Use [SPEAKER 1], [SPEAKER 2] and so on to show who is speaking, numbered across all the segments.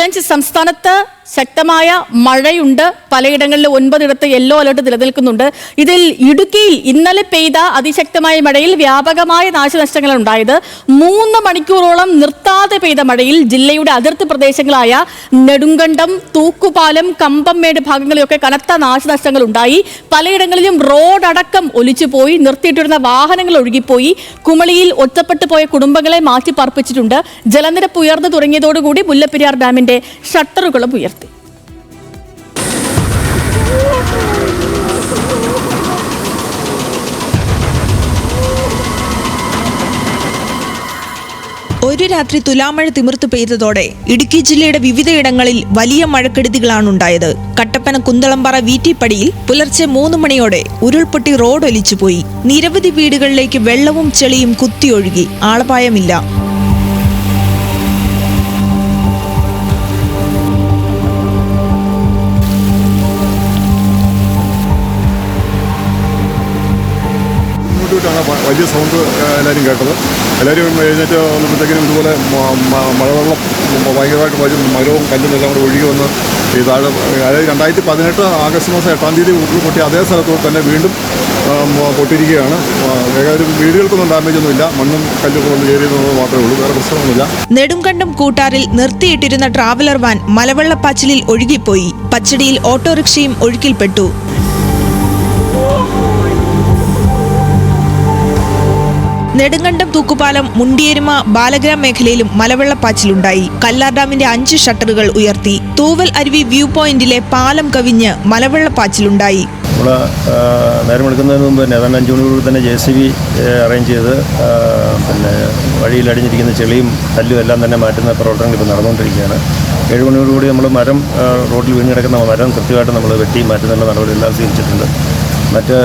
[SPEAKER 1] Lunch സംസ്ഥാനത്ത് ശക്തമായ മഴയുണ്ട്. പലയിടങ്ങളിൽ ഒൻപതിടത്ത് യെല്ലോ അലർട്ട് നിലനിൽക്കുന്നുണ്ട്. ഇതിൽ ഇടുക്കിയിൽ ഇന്നലെ പെയ്ത അതിശക്തമായ മഴയിൽ വ്യാപകമായ നാശനഷ്ടങ്ങൾ ഉണ്ടായത്. മൂന്ന് മണിക്കൂറോളം നിർത്താതെ പെയ്ത മഴയിൽ ജില്ലയുടെ അതിർത്തി പ്രദേശങ്ങളായ നെടുങ്കണ്ടം തൂക്കുപാലം കമ്പംമേട് ഭാഗങ്ങളിലൊക്കെ കനത്ത നാശനഷ്ടങ്ങൾ ഉണ്ടായി. പലയിടങ്ങളിലും റോഡടക്കം ഒലിച്ചുപോയി. നിർത്തിയിട്ടിരുന്ന വാഹനങ്ങൾ ഒഴുകിപ്പോയി. കുമളിയിൽ ഒറ്റപ്പെട്ടു പോയ കുടുംബങ്ങളെ മാറ്റി പാർപ്പിച്ചിട്ടുണ്ട് ജലനിരപ്പ് ഉയർന്നു തുടങ്ങിയതോടുകൂടി മുല്ലപ്പെരിയാർ ഡാമിന്റെ ഷട്ടറുകളും ഉയർത്തി.
[SPEAKER 2] ഒരു രാത്രി തുലാമഴ തിമിർത്തു പെയ്തതോടെ ഇടുക്കി ജില്ലയുടെ വിവിധയിടങ്ങളിൽ വലിയ മഴക്കെടുതികളാണ് ഉണ്ടായത് കട്ടപ്പന കുന്തളംപാറ വീറ്റിപ്പടിയിൽ പുലർച്ചെ മൂന്ന് മണിയോടെ ഉരുൾപൊട്ടി റോഡ് ഒലിച്ചുപോയി നിരവധി വീടുകളിലേക്ക് വെള്ളവും ചെളിയും കുത്തിയൊഴുകി. ആളപായമില്ല.
[SPEAKER 3] വലിയ സൗണ്ട് എല്ലാവരും കേട്ടത്. എല്ലാവരും എഴുന്നേറ്റ് വന്നപ്പോഴത്തേക്കിനും ഇതുപോലെ മഴവെള്ളം ഭയങ്കരമായിട്ട് വരും മരവും കല്ലും എല്ലാം കൂടെ ഒഴുകി വന്ന് ഈ താഴെ അതായത് രണ്ടായിരത്തി പതിനെട്ട് ആഗസ്റ്റ് മാസം എട്ടാം തീയതി ഉരുൾ പൊട്ടി അതേ സ്ഥലത്തോട്ട് തന്നെ വീണ്ടും പൊട്ടിയിരിക്കുകയാണ്. ഏതായാലും വീടുകൾക്കൊന്നും ഡാമേജ് ഒന്നുമില്ല മണ്ണും കല്ലും ഒന്നും കയറി മാത്രമേ ഉള്ളൂ. വേറെ പ്രശ്നമൊന്നുമില്ല.
[SPEAKER 2] നെടുങ്കണ്ടം കൂട്ടാറിൽ നിർത്തിയിട്ടിരുന്ന ട്രാവലർ വാൻ മലവെള്ളപ്പാച്ചിലിൽ ഒഴുകിപ്പോയി. പച്ചടിയിൽ ഓട്ടോറിക്ഷയും ഒഴുക്കിൽപ്പെട്ടു. നെടുങ്കണ്ടം തൂക്കുപാലം മുണ്ടിയേരുമ ബാലഗ്രാം മേഖലയിലും മലവെള്ളപ്പാച്ചിലുണ്ടായി കല്ലാർ ഡാമിന്റെ അഞ്ച് ഷട്ടറുകൾ ഉയർത്തി. തൂവൽ അരുവി വ്യൂ പോയിന്റിലെ പാലം കവിഞ്ഞ് മലവെള്ളപ്പാച്ചിലുണ്ടായി
[SPEAKER 4] നമ്മൾ നേരമെടുക്കുന്നതിന് മുമ്പ് തന്നെ ഏതാണ്ട് അഞ്ച് മണിക്കൂർ തന്നെ ജെ സി ബി അറേഞ്ച് ചെയ്ത് പിന്നെ വഴിയിൽ അടിഞ്ഞിരിക്കുന്ന ചെളിയും കല്ലും എല്ലാം തന്നെ മാറ്റുന്ന പ്രവർത്തനങ്ങൾ ഇപ്പോൾ നടന്നുകൊണ്ടിരിക്കുകയാണ്. ഏഴ് മണിയോടുകൂടി നമ്മൾ മരം റോഡിൽ വീണ് കിടക്കുന്ന മരം കൃത്യമായിട്ട് നമ്മൾ വെട്ടി മാറ്റുന്നുള്ള നടപടിയെല്ലാം സ്വീകരിച്ചിട്ടുണ്ട്. മറ്റ്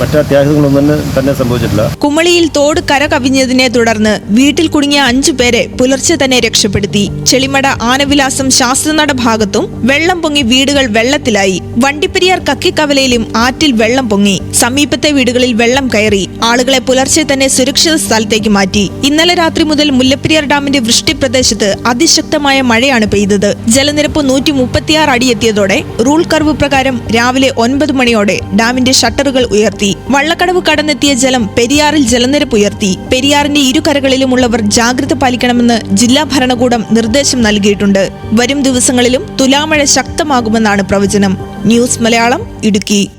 [SPEAKER 4] മറ്റ് അത്യാഹിതങ്ങളൊന്നും തന്നെ സംഭവിച്ചിട്ടില്ല.
[SPEAKER 2] കുമളിയിൽ തോട് കര കവിഞ്ഞതിനെ തുടർന്ന് വീട്ടിൽ കുടുങ്ങിയ അഞ്ചു പേരെ പുലർച്ചെ തന്നെ രക്ഷപ്പെടുത്തി. ചെളിമട ആനവിലാസം ശാസ്ത്രനട ഭാഗത്തും വെള്ളം പൊങ്ങി വീടുകൾ വെള്ളത്തിലായി. വണ്ടിപ്പെരിയാർ കക്കിക്കവലയിലും ആറ്റിൽ വെള്ളം പൊങ്ങി. സമീപത്തെ വീടുകളിൽ വെള്ളം കയറി ആളുകളെ പുലർച്ചെ തന്നെ സുരക്ഷിത സ്ഥലത്തേക്ക് മാറ്റി. ഇന്നലെ രാത്രി മുതൽ മുല്ലപ്പെരിയാർ ഡാമിന്റെ വൃഷ്ടി പ്രദേശത്ത് അതിശക്തമായ മഴയാണ് പെയ്തത്. ജലനിരപ്പ് നൂറ്റി മുപ്പത്തിയാറ് അടി എത്തിയതോടെ റൂൾ കർവ് പ്രകാരം രാവിലെ ഒൻപത് മണിയോടെ ഡാമിന്റെ ഷട്ടറുകൾ ഉയർത്തി. വള്ളക്കടവ് കടന്നെത്തിയ ജലം പെരിയാറിൽ ജലനിരപ്പ് ഉയർത്തി. പെരിയാറിന്റെ ഇരുകരകളിലുമുള്ളവർ ജാഗ്രത പാലിക്കണമെന്ന് ജില്ലാ ഭരണകൂടം നിർദ്ദേശം നൽകിയിട്ടുണ്ട്. വരും ദിവസങ്ങളിലും തുലാമഴ ശക്തമാകുമെന്നാണ് പ്രവചനം. ന്യൂസ് മലയാളം ഇടുക്കി.